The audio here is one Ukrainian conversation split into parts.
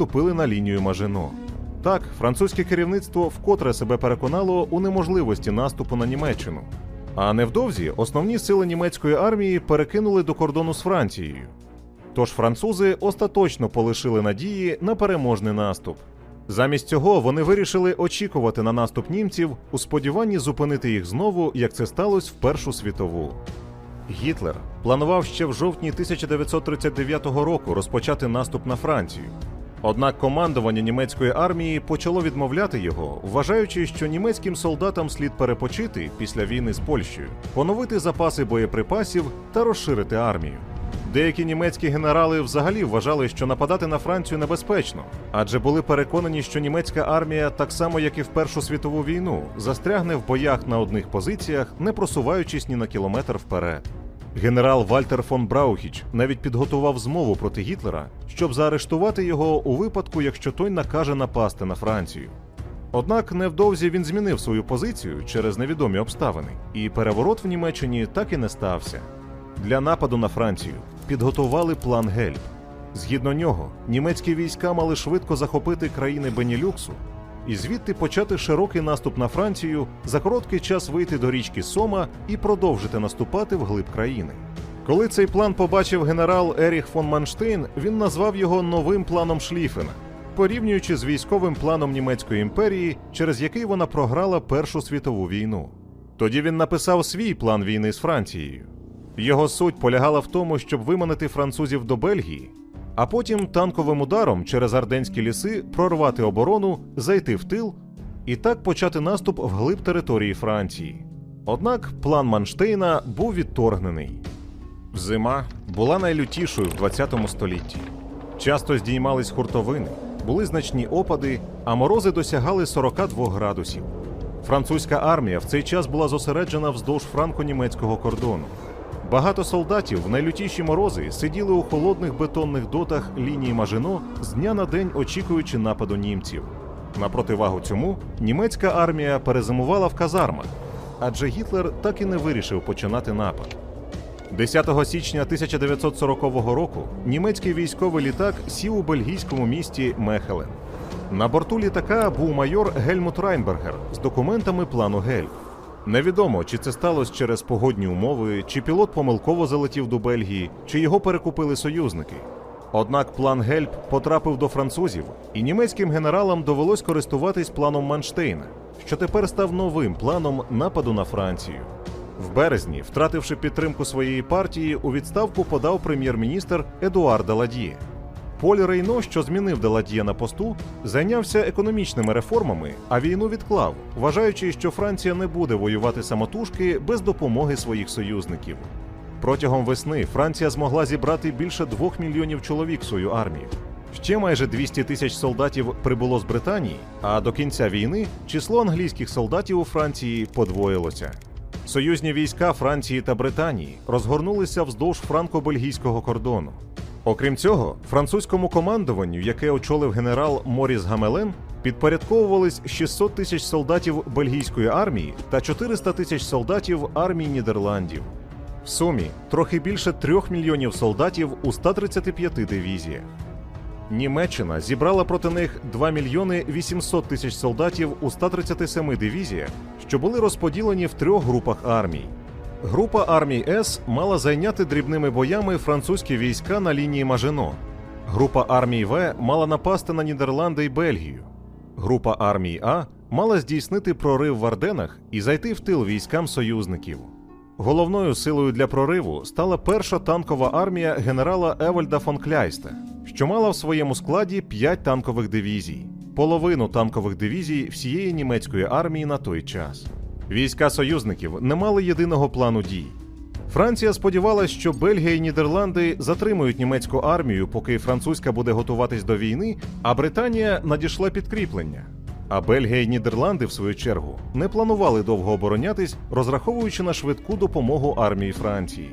вступили на лінію Мажино. Так, французьке керівництво вкотре себе переконало у неможливості наступу на Німеччину. А невдовзі основні сили німецької армії перекинули до кордону з Францією. Тож французи остаточно полишили надії на переможний наступ. Замість цього вони вирішили очікувати на наступ німців у сподіванні зупинити їх знову, як це сталося в Першу світову. Гітлер планував ще в жовтні 1939 року розпочати наступ на Францію. Однак командування німецької армії почало відмовляти його, вважаючи, що німецьким солдатам слід перепочити після війни з Польщею, поновити запаси боєприпасів та розширити армію. Деякі німецькі генерали взагалі вважали, що нападати на Францію небезпечно, адже були переконані, що німецька армія, так само як і в Першу світову війну, застрягне в боях на одних позиціях, не просуваючись ні на кілометр вперед. Генерал Вальтер фон Браухіч навіть підготував змову проти Гітлера, щоб заарештувати його у випадку, якщо той накаже напасти на Францію. Однак невдовзі він змінив свою позицію через невідомі обставини, і переворот в Німеччині так і не стався. Для нападу на Францію підготували план Гельб. Згідно нього, німецькі війська мали швидко захопити країни Бенілюксу і звідти почати широкий наступ на Францію, за короткий час вийти до річки Сома і продовжити наступати вглиб країни. Коли цей план побачив генерал Еріх фон Манштейн, він назвав його новим планом Шліфена, порівнюючи з військовим планом Німецької імперії, через який вона програла Першу світову війну. Тоді він написав свій план війни з Францією. Його суть полягала в тому, щоб виманити французів до Бельгії, а потім танковим ударом через Арденські ліси прорвати оборону, зайти в тил і так почати наступ вглиб території Франції. Однак план Манштейна був відторгнений. Зима була найлютішою в 20 столітті. Часто здіймались хуртовини, були значні опади, а морози досягали 42 градусів. Французька армія в цей час була зосереджена вздовж франко-німецького кордону. Багато солдатів в найлютіші морози сиділи у холодних бетонних дотах лінії Мажино з дня на день очікуючи нападу німців. На противагу цьому німецька армія перезимувала в казармах, адже Гітлер так і не вирішив починати напад. 10 січня 1940 року німецький військовий літак сів у бельгійському місті Мехелен. На борту літака був майор Гельмут Райнбергер з документами плану Гельб. Невідомо, чи це сталося через погодні умови, чи пілот помилково залетів до Бельгії, чи його перекупили союзники. Однак план Гельб потрапив до французів, і німецьким генералам довелось користуватись планом Манштейна, що тепер став новим планом нападу на Францію. В березні, втративши підтримку своєї партії, у відставку подав прем'єр-міністр Едуар Даладьє. Поль Рейно, що змінив Деладьє на посту, зайнявся економічними реформами, а війну відклав, вважаючи, що Франція не буде воювати самотужки без допомоги своїх союзників. Протягом весни Франція змогла зібрати більше двох мільйонів чоловік свою армію. Ще майже 200 тисяч солдатів прибуло з Британії, а до кінця війни число англійських солдатів у Франції подвоїлося. Союзні війська Франції та Британії розгорнулися вздовж франко-бельгійського кордону. Окрім цього, французькому командуванню, яке очолив генерал Моріс Гамелен, підпорядковувались 600 тисяч солдатів бельгійської армії та 400 тисяч солдатів армії Нідерландів. В сумі трохи більше трьох мільйонів солдатів у 135 дивізіях. Німеччина зібрала проти них 2 мільйони 800 тисяч солдатів у 137 дивізіях, що були розподілені в трьох групах армій. Група армій С мала зайняти дрібними боями французькі війська на лінії Мажино. Група армій В мала напасти на Нідерланди і Бельгію. Група армій А мала здійснити прорив в Арденах і зайти в тил військам союзників. Головною силою для прориву стала перша танкова армія генерала Евальда фон Кляйста, що мала в своєму складі 5 танкових дивізій, половину танкових дивізій всієї німецької армії на той час. Війська союзників не мали єдиного плану дій. Франція сподівалася, що Бельгія і Нідерланди затримують німецьку армію, поки французька буде готуватись до війни, а Британія надійшла підкріплення. А Бельгія і Нідерланди, в свою чергу, не планували довго оборонятись, розраховуючи на швидку допомогу армії Франції.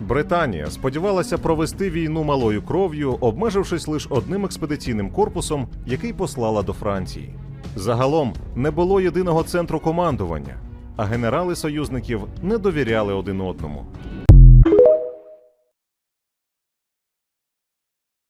Британія сподівалася провести війну малою кров'ю, обмежившись лише одним експедиційним корпусом, який послала до Франції. Загалом не було єдиного центру командування, а генерали союзників не довіряли один одному.